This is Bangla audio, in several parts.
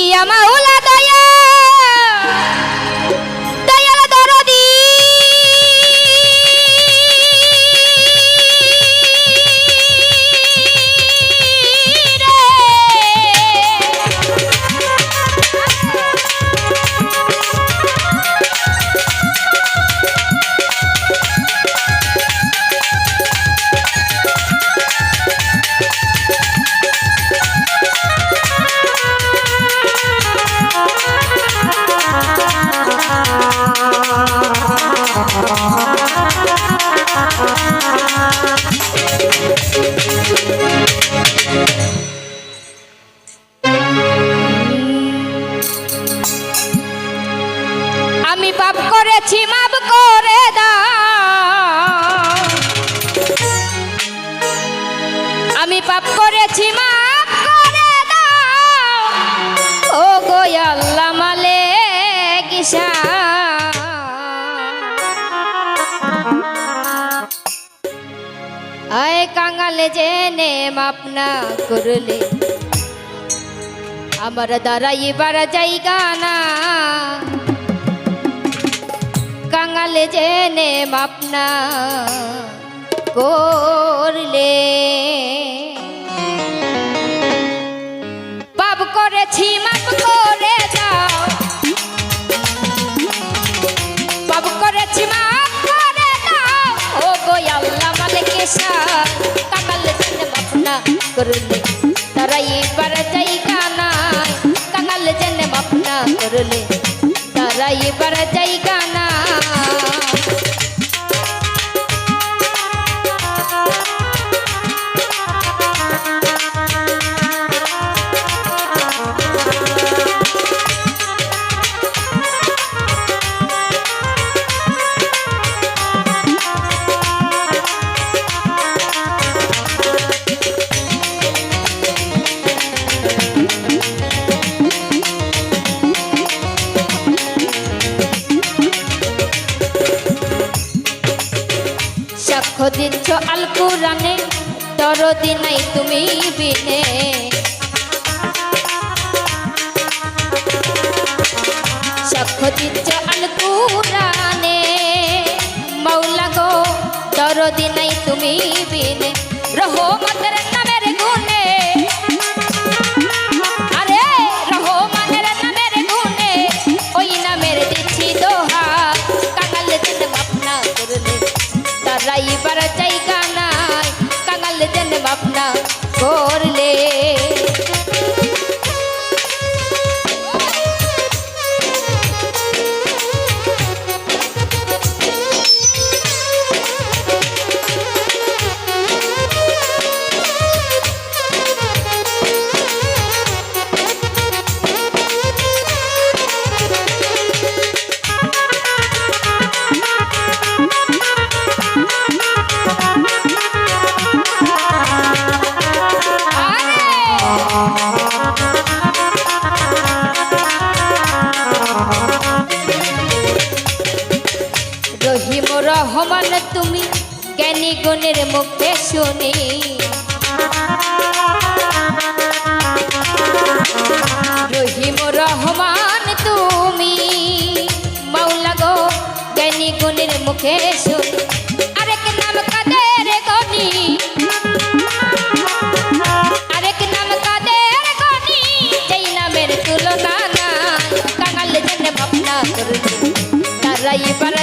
ইয়া মাওলা দয়া আমি পাপ করেছি মাপ করে দাও। ও গো আল্লাহ মালে কিসা আয় কাঙালে জেনে মাপ না করলে। আমার দাঁড়াইবার জায়গা না। কাঙালে জেনে মাপনা করলে। করলে তারাই এবার জায়গা নাই। কাঙালে জেনে মাপনা করলে তারাই এবার আল কোরআনে, দরদি নাই তুমি বিনে। সাক্ষ্য দিচ্ছ আল কোরআনে, মাওলা গো, দরদি নাই তুমি বিনে। রহমতের মুখে শুনি। রহিম রহমান, তুমি মাওলা গো, জ্ঞানী গুণের মুখে আরেক নাম কাদের গনি আরেক নাম কাদের গনি যেই নামের তুলনা নাই, কাঙাল যেন ভাবনা করছে। তারাই পার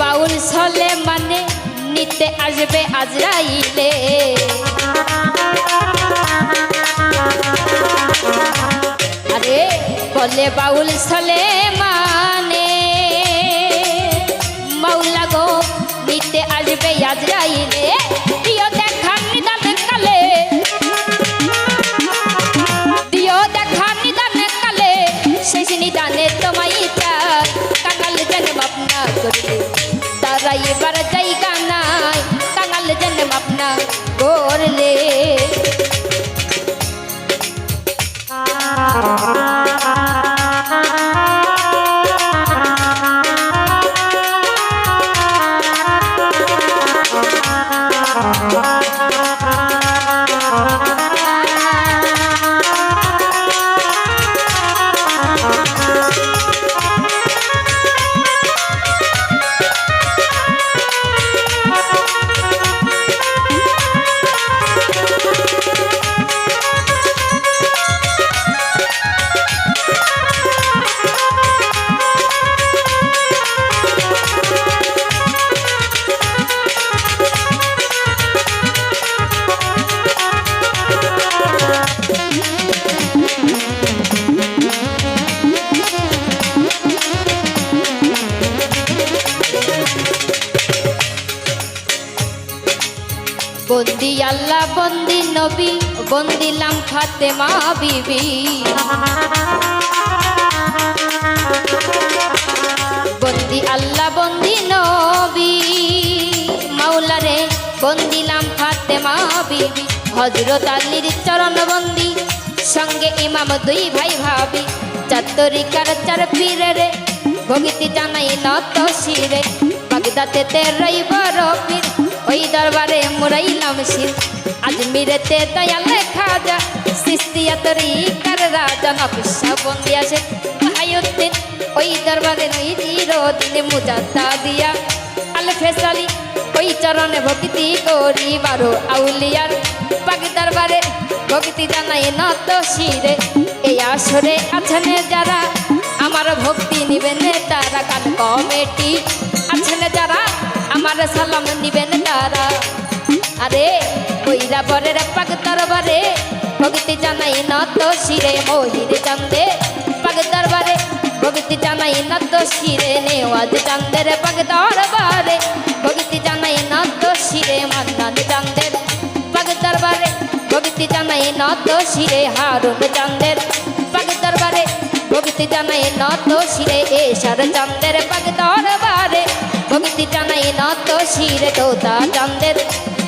বাউল ছলে মানে নিতে আসবে আজরাইলে আরে, বলে বাউল সলে মানে মাওলা গো, নিতে আসবে আজরাইলে প্রিয় দেখা নিদান কালে। প্রিয় দেখা নিদান কালে। শেষ নিদানে তোমায় চাই কাঙাল যেন মাপনা করলে আল্লাহ বন্দি নবী, বন্দিলাম ফাতেমা বিবি। বন্দি আল্লাহ বন্দি নবী, মাওলারে বন্দিলাম ফাতেমা বিবি। হজরত আলীর চরণ বন্দি, সঙ্গে ইমাম দুই ভাই ভাবি। চাতরিকার চার পীরে রে, ভগিতি জানাই নত শিরে বাগদাতে তে রইব রবির ওই দরবারে মুরাইলাম শির। আজমিরেতে দয়াল খাজা সিস্তিয়া তরিকার রাজা নকশা বন্দি আসে ভাইউদ্দিন ওই দরবারে নই চিরদিন মুজাদ্দা দিয়া। আল ফেসালি ওই চরণে ভক্তি করি বারো আউলিয়ার। পাক দরবারে ভক্তি জানাই নত শিরে। এই আসরে আছেন যারা, আমার ভক্তি নিবেন তারা গান কমেটি। আছেন যারা আমার সালাম নিবেন তারা। আরে, কইরা বরের পাক দরবারে, ভক্তি জানাই নত শিরে, মহির চান্দে। পাক দরবারে, ভক্তি জানাই নত শিরে, নেওয়াজ চান্দের পাক দরবারে। ভক্তি জানাই নত শিরে, মান্নান চান্দের পাক দরবারে, ভক্তি জানাই নত শিরে, হারুন চান্দের পাক দরবারে, ভক্তি জানাই নত শিরে, এশার চান্দের পাক দরবারে। শিরে তোতা চান্দের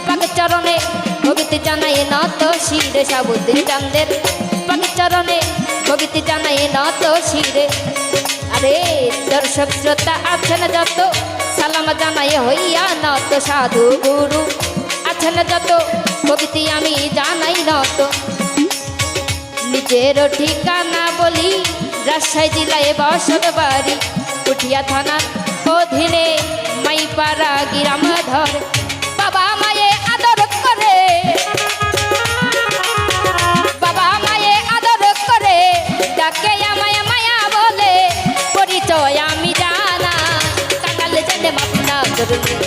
পাক চরণে ভক্তি জানাই নত শিরে সাবুদ্দিন চান্দের পাক চরণে ভক্তি জানাই নত শিরে। আরে দর্শক শ্রোতা আছেন যত, সালাম জানাই হইয়া নত সাধু গুরু। আছেন যত ভক্তি আমি জানাই নত নিজের ঠিকানা বলি, রাজশাহী জেলায় বসত বাড়ি উঠিয়া থানা অধীনে। মাইপাড়া গিরাম ধরে বাবা মায়ে আদর করে। বাবা মায়ে আদর করে। ডাকে আমায় মায়া বলে, পরিচয় আমি জানা। কাঙাল জানে মাপনা করলে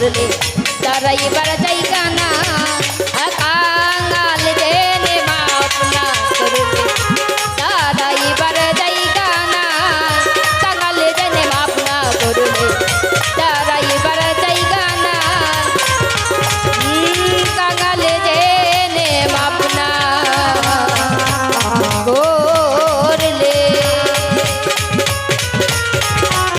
না করলে। তারা এবার জায়গা নাই